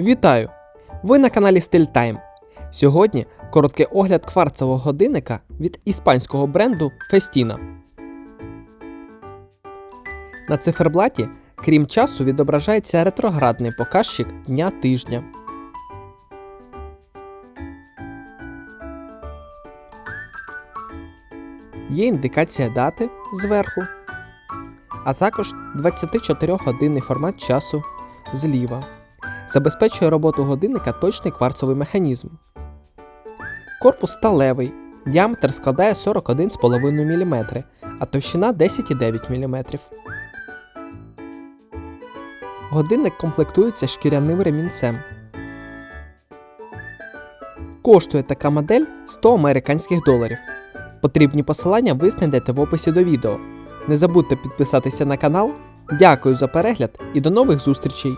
Вітаю! Ви на каналі Style Time. Сьогодні короткий огляд кварцевого годинника від іспанського бренду Festina. На циферблаті, крім часу, відображається ретроградний показчик дня тижня. Є індикація дати зверху, а також 24-годинний формат часу зліва. Забезпечує роботу годинника точний кварцовий механізм. Корпус сталевий, діаметр складає 41,5 мм, а товщина 10,9 мм. Годинник комплектується шкіряним ремінцем. Коштує така модель 100 американських доларів. Потрібні посилання ви знайдете в описі до відео. Не забудьте підписатися на канал. Дякую за перегляд і до нових зустрічей!